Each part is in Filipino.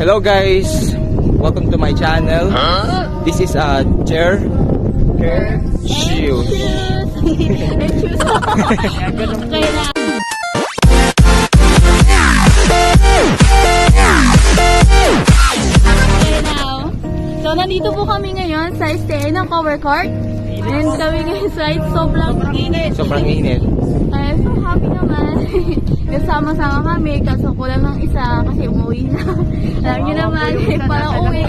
Hello guys, welcome to my channel. This is uh, Jer Shoes. okay na. Okay now. So, nandito po kami ngayon sa stay ng cover court. And kami ngayon sa sobrang init. Sobrang init. Kaya so happy naman. Kasama-sama kami, kaso kulang ng isa kasi umuwi na. Alam niyo naman, parang uwi.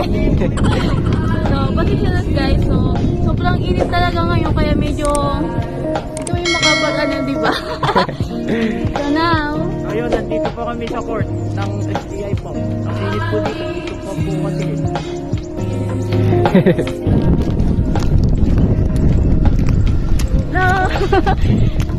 so, pasensya na guys. So, sobrang init talaga ngayon, kaya medyo ito yung makapag ano, di ba? so now, Ayun, nandito po kami sa court ng STI po. Ang init po dito, dito po po kasi. no!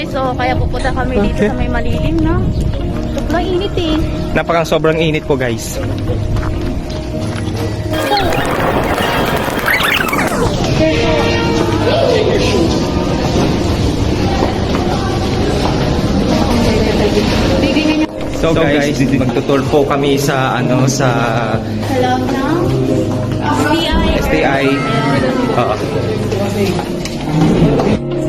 Guys, so kaya pupunta kami dito sa may malilim, no? Sobrang init eh. Napakang sobrang init po guys. So guys, magtutour po kami sa ano sa Hello now. STI. STI. Oo.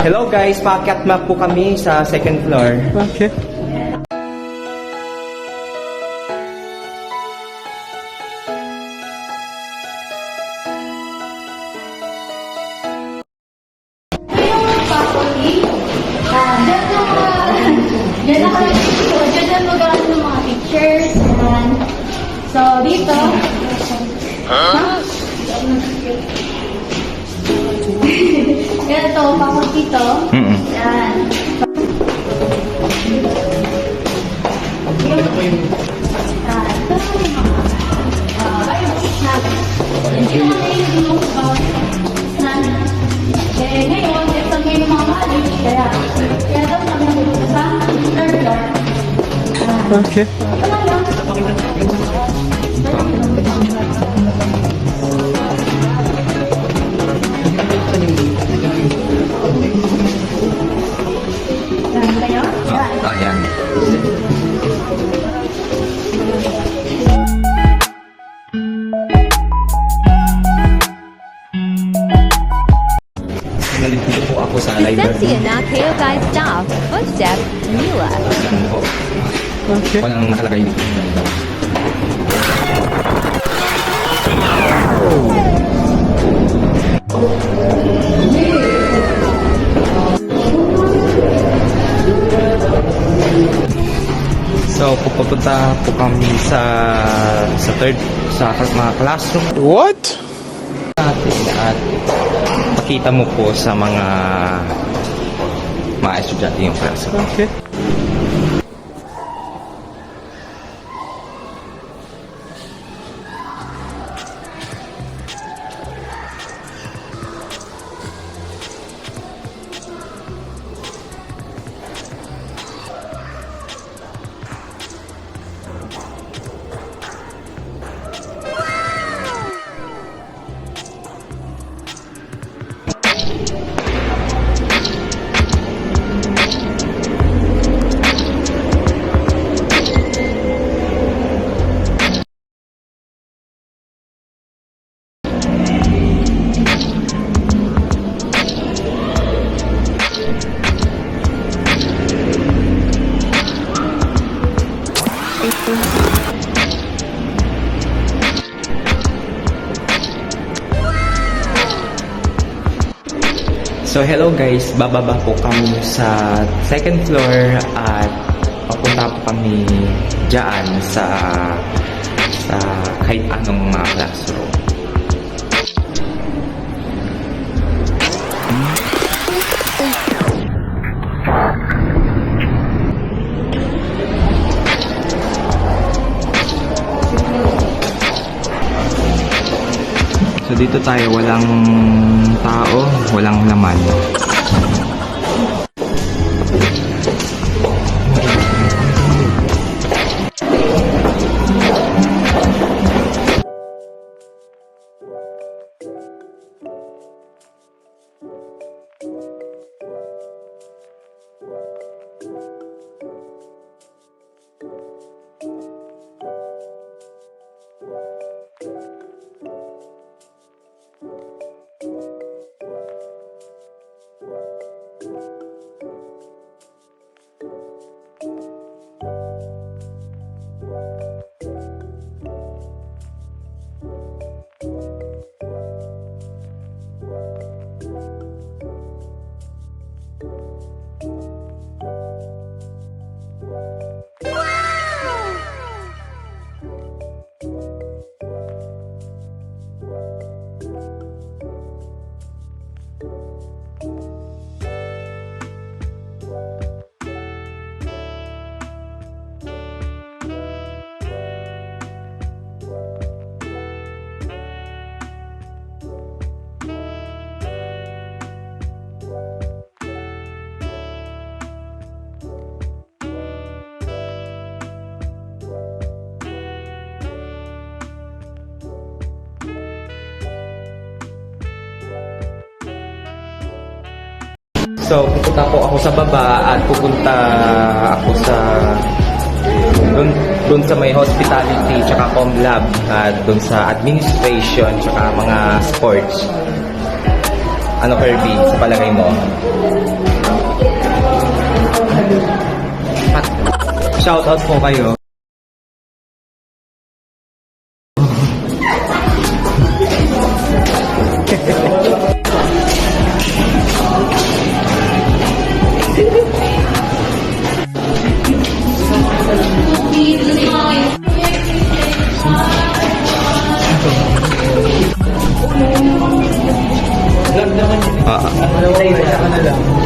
Hello guys, paakyat map po kami sa second floor. Okay. Ah, na kami, so, dyan na mag ng mga teachers. Ayan. So, dito. Huh? Ganito, faculty to. Mm Yan. Eh, library. Sensia kayo guys staff, footstep, Mila. Okay. Walang nakalagay dito. So, pupunta po kami sa sa third sa mga classroom What? natin at pakita mo po sa mga mga estudyante yung classroom. Okay. So hello guys, bababa po kami sa second floor at papunta po kami dyan sa sa kahit anong mga classroom. Dito tayo, walang tao, walang laman. So, pupunta po ako sa baba at pupunta ako sa dun, dun sa may hospitality tsaka com lab at dun sa administration tsaka mga sports. Ano Kirby, sa palagay mo? At shout out po kayo. Ano ba ito? Ano lang?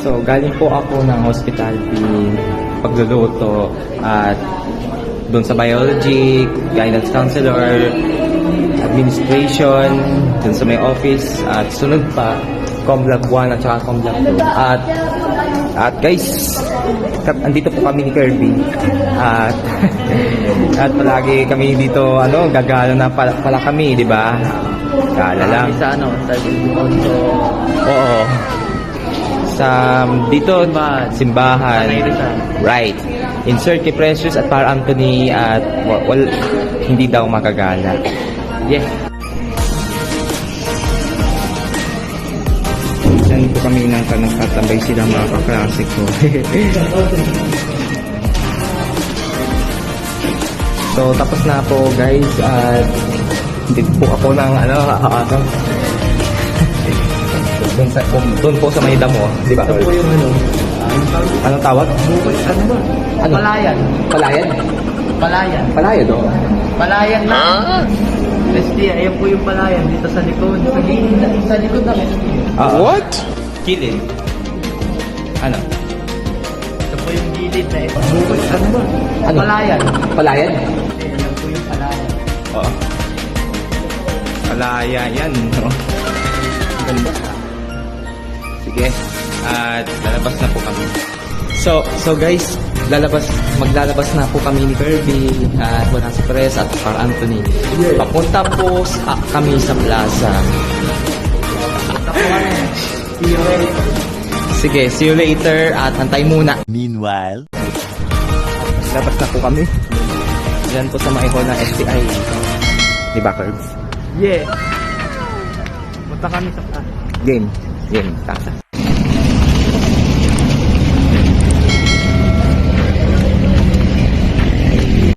So, galing po ako ng hospitality, pagluluto, at doon sa biology, guidance counselor, administration, doon sa may office, at sunod pa, Comlab 1 at saka Comlab 2. At, at guys, andito po kami ni Kirby. At, at palagi kami dito, ano, gagala na pala, pala kami, di ba? Gala lang. Sa ano, sa. Oo. Sa dito Simbahan. simbahan. Right. Insert kay Precious at Par Anthony at wal, hindi daw makagala. Yes. Diyan po kami nang nagtatambay sila mga kaklase ko. so tapos na po guys at hindi po ako ng ano ano doon, sa, doon po sa may damo, di ba? Ito po yung ano. Anong tawag? Ano ba? Ano? Palayan. Palayan? Palayan. Palayan oh. do. Palayan na. SDI, ayan po yung palayan dito sa likod. Sa gilid, sa likod ng SDI. What? Kilid. Ano? Ito po yung gilid na ito. Ano ba? Ano? Palayan. Palayan? Ayan po yung palayan. Oo. Palaya yan. No? Ganda. Sige. At lalabas na po kami. So, so guys, lalabas, maglalabas na po kami ni Kirby at wala si Perez at Par Anthony. Papunta po sa, kami sa plaza. Sige, see you later at hantay muna. Meanwhile, Labas na po kami. Diyan po sa hall ng STI. Di ba, Curbs? Yeah. Punta kami sa plaza. Game. Game. Tasa.